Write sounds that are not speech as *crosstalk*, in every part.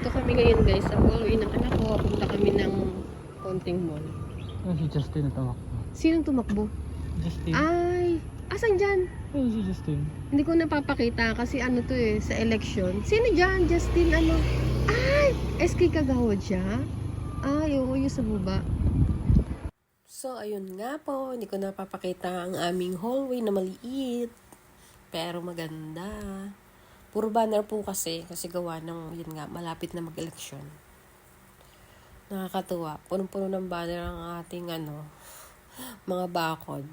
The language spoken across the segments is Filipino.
Dito kami ngayon guys sa hallway ng anak ko. Punta kami ng konting mall. Ano si Justin na tumakbo? Sinong tumakbo? Justin? Ay, asan dyan? Ano si Justin? Hindi ko napapakita kasi ano to eh, sa election. Sino dyan? Justin ano? Ay, SK Kagawad siya? Ay, oo, yung sa baba. So, ayun nga po, hindi ko napapakita ang aming hallway na maliit. Pero maganda. Puro banner po kasi, kasi gawa ng, yun nga, malapit na mag-eleksyon. Nakakatuwa. Punong-puno ng banner ang ating, ano, mga bakod.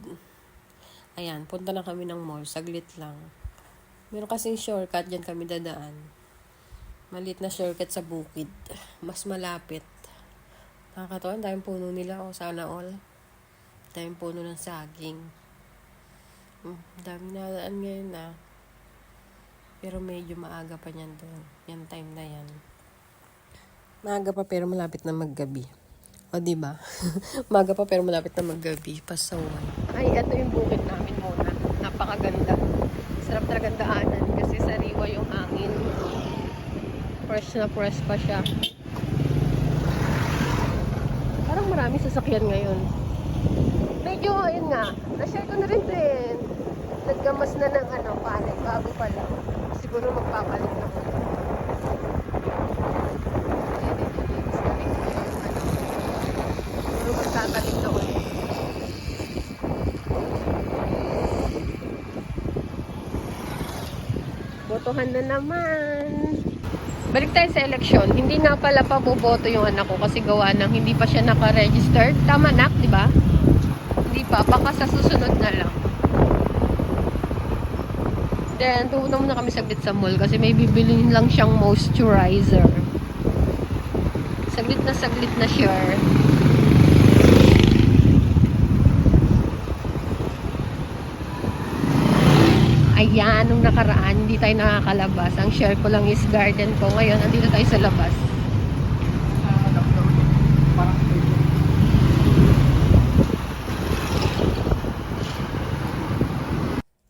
Ayan, punta na kami ng mall. Saglit lang. Meron kasing shortcut, dyan kami dadaan. Malit na shortcut sa bukid. Mas malapit. Nakakatawa, ang daming puno nila. O, sana all. Daming puno ng saging. Hmm, dami na daan ngayon na. Pero medyo maaga pa niyan doon. Yan time na yan. Maaga pa pero malapit na maggabi. O, di ba? *laughs* Maaga pa pero malapit na maggabi. Pasawan. Ay, ito yung bukid namin muna. Napakaganda. Sarap talaga daanan kasi sariwa yung hangin. Fresh na fresh pa siya. Parang maraming sasakyan ngayon. Medyo, ayun nga, na-share ko na rin din. Naggamas na ng ano, palit, bago pa lang. Siguro magpapalit na ko. Na. Botohan na naman. Balik tayo sa eleksyon. Hindi nga pala pa boboto yung anak ko kasi gawa ng hindi pa siya naka-registered. Tama nak, di ba? Hindi pa. Baka sa susunod na lang. Then, pumunta muna kami saglit sa mall kasi may bibilin lang siyang moisturizer. Saglit na saglit na share. Ayan, nung nakaraan, hindi tayo nakakalabas. Ang share ko lang is garden ko. Ngayon, andito tayo sa labas. Parang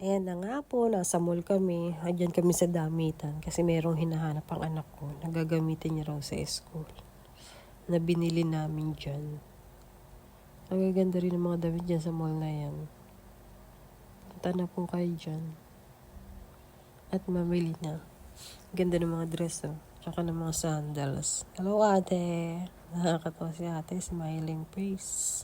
Ayan na nga po, nasa mall kami. Andyan kami sa damitan kasi merong hinahanap ang anak ko. Nagagamitin niya raw sa school. Na binili namin dyan. Ang gaganda rin ng mga damit dyan sa mall na yan. Punta na po kayo dyan. At mamili na. Ganda ng mga dress oh. Tsaka ng mga sandals. Hello ate! Nakakatawa si ate, smiling face.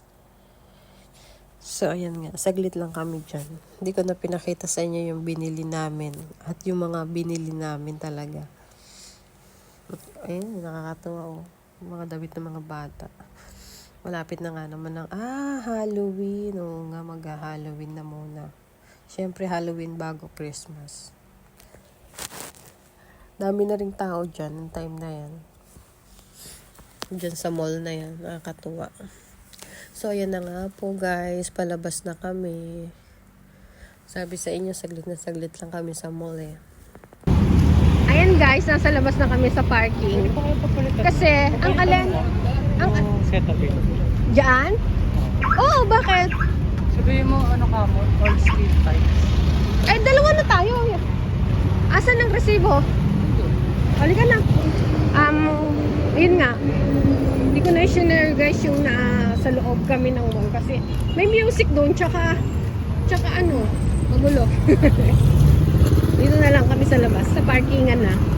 So, ayan nga. Saglit lang kami dyan. Hindi ko na pinakita sa inyo yung binili namin. At yung mga binili namin talaga. Ayun, nakakatuwa oh. Mga damit ng mga bata. Malapit na nga naman ng, ah, Halloween. Oo nga, mag-Halloween na muna. Siyempre, Halloween bago Christmas. Dami na ring tao dyan, ng time na yan. Dyan sa mall na yan. Nakakatuwa. So, ayan na nga po guys. Palabas na kami. Sabi sa inyo, saglit na saglit lang kami sa mall eh. Ayan guys, nasa labas na kami sa parking. Kasi, ang alin, ang, Oh, dyan? Oo, bakit? Sabihin mo, ano ka mo? All street types. Eh, dalawa na tayo. Asan ang resibo? Halika na. Um, yun nga. Hindi ko na i-share guys yung na sa loob kami ng mall kasi may music doon tsaka tsaka ano, magulo. *laughs* Dito na lang kami sa labas, sa parkingan na.